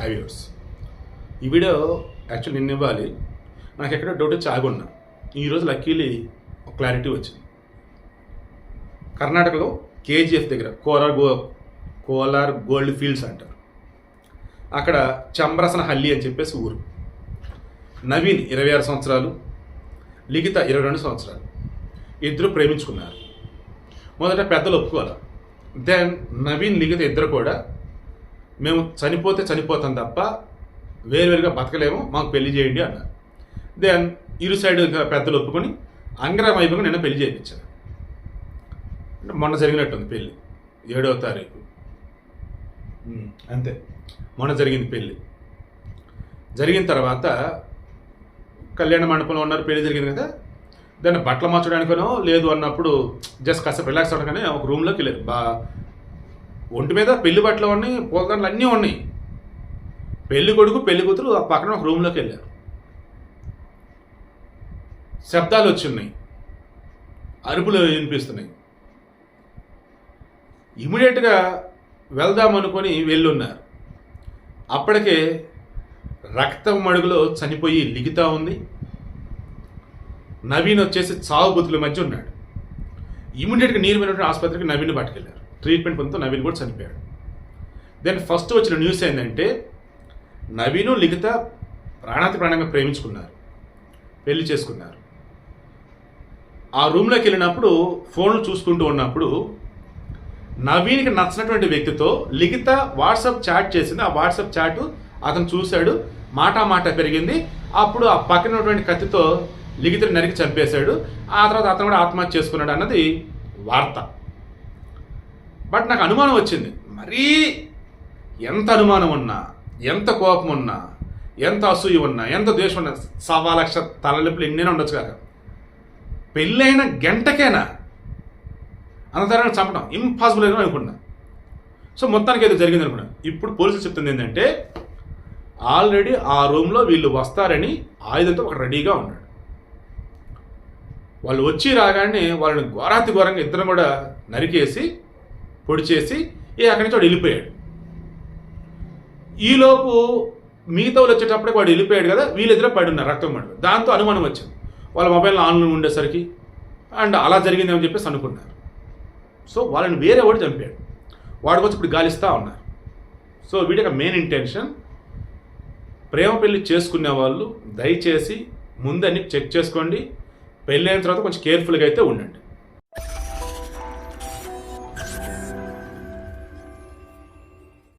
Viewers ఈ video actual నిన్న ఇవ్వాలి. నాకు ఎక్కడో డౌట్ వచ్చి ఆగున్నా. ఈరోజు లక్కీలీ ఒక క్లారిటీ వచ్చింది. కర్ణాటకలో కేజీఎఫ్ దగ్గర Kolar go Kolar gold fields అంటారు. అక్కడ చంబ్రసన హల్లి అని చెప్పేసి ఊరు. నవీన్ ఇరవై ఆరు సంవత్సరాలు లిఖిత ఇరవై రెండు సంవత్సరాలు. ఇద్దరు ప్రేమించుకున్నారు. మొదట పెద్దలు ఒప్పుకోవాలి? దెన్ నవీన్ లిఖిత ఇద్దరు కూడా మేము చనిపోతే చనిపోతాం తప్ప వేరువేరుగా బతకలేము మాకు పెళ్ళి చేయండి అన్నారు. దెన్ ఇరు సైడ్ పెద్దలు ఒప్పుకొని అంగరం వైపుగా నిన్న పెళ్ళి చేయించాను అంటే మొన్న జరిగినట్టుంది పెళ్ళి ఏడవ తారీఖు. అంతే. మొన్న జరిగింది పెళ్ళి జరిగిన తర్వాత కళ్యాణ మండపంలో ఉన్నారు పెళ్ళి జరిగింది కదా. దాన్ని బట్టలు మార్చడానికనో లేదు అన్నప్పుడు జస్ట్ కాసేపు రిలాక్స్ అవ్వడానికనే ఒక రూమ్లోకి వెళ్ళారు. బా ఒంటి మీద పెళ్ళి బట్టలు ఉన్నాయి పూలదండలు అన్నీ ఉన్నాయి. పెళ్ళి కొడుకు పెళ్ళి కూతురు ఆ పక్కన ఒక రూమ్లోకి వెళ్ళారు. శబ్దాలు వచ్చున్నాయి అరుపులు వినిపిస్తున్నాయి. ఇమీడియట్గా వెళ్దాం అనుకొని వెళ్ళున్నారు. అప్పటికే రక్తం మడుగులో చనిపోయి లిగితా ఉంది. నవీన్ వచ్చేసి చావు బుతుల మధ్య ఉన్నాడు. ఇమీడియట్గా నీరు పోయినటువంటి ఆసుపత్రికి నవీన్ పట్టుకెళ్ళారు. ట్రీట్మెంట్ పొందుతూ నవీన్ కూడా చనిపోయాడు. దెన్ ఫస్ట్ వచ్చిన న్యూస్ ఏంటంటే నవీను లిఖిత ప్రాణాతి ప్రాణంగా ప్రేమించుకున్నారు. పెళ్ళి చేసుకున్నారు. ఆ రూమ్లోకి వెళ్ళినప్పుడు ఫోన్లు చూసుకుంటూ ఉన్నప్పుడు నవీన్కి నచ్చినటువంటి వ్యక్తితో లిఖిత వాట్సాప్ చాట్ చేసింది. ఆ వాట్సాప్ చాట్ అతను చూశాడు. మాట మాట పెరిగింది. అప్పుడు ఆ పక్కన ఉన్నటువంటి కత్తితో లిఖితని నరికి చంపేశాడు. ఆ తర్వాత అతను కూడా ఆత్మహత్య చేసుకున్నాడు అన్నది వార్త. బట్ నాకు అనుమానం వచ్చింది. మరీ ఎంత అనుమానం ఉన్నా ఎంత కోపం ఉన్నా ఎంత అసూయ ఉన్నా ఎంత ద్వేషం ఉన్నా సవా లక్ష తలలిపులు ఎన్నైనా ఉండొచ్చు కాక పెళ్ళైన గంటకేనా? అనంతరాన్ని చంపడం ఇంపాసిబుల్ అని అనుకున్నా. సో మొత్తానికి ఏదో జరిగింది అనుకున్నా. ఇప్పుడు పోలీసులు చెప్తుంది ఏంటంటే ఆల్రెడీ ఆ రూమ్లో వీళ్ళు వస్తారని ఆయుధంతో ఒక రెడీగా ఉన్నాడు. వాళ్ళు వచ్చి రాగానే వాళ్ళని ఘోరాతి ఘోరంగా ఇద్దరు కూడా నరికేసి పొడి చేసి ఇక అక్కడి నుంచి వాడు వెళ్ళిపోయాడు. ఈలోపు మిగతా వాళ్ళు వచ్చేటప్పటికి వాడు వెళ్ళిపోయాడు కదా వీళ్ళిద్దరే పడి ఉన్నారు రక్తం మడుగు దాంతో అనుమానం వచ్చింది. వాళ్ళ మొబైల్ ఆన్లైన్ ఉండేసరికి అండ్ అలా జరిగిందేమని చెప్పేసి అనుకున్నారు. సో వాళ్ళని వేరే వాడు చంపాడు. వాడికి వచ్చి ఇప్పుడు గాలిస్తూ ఉన్నారు. సో వీడికి మెయిన్ ఇంటెన్షన్ ప్రేమ పెళ్ళి చేసుకునే వాళ్ళు దయచేసి ముందు చెక్ చేసుకోండి. పెళ్ళైన తర్వాత కొంచెం కేర్ఫుల్గా అయితే ఉండండి.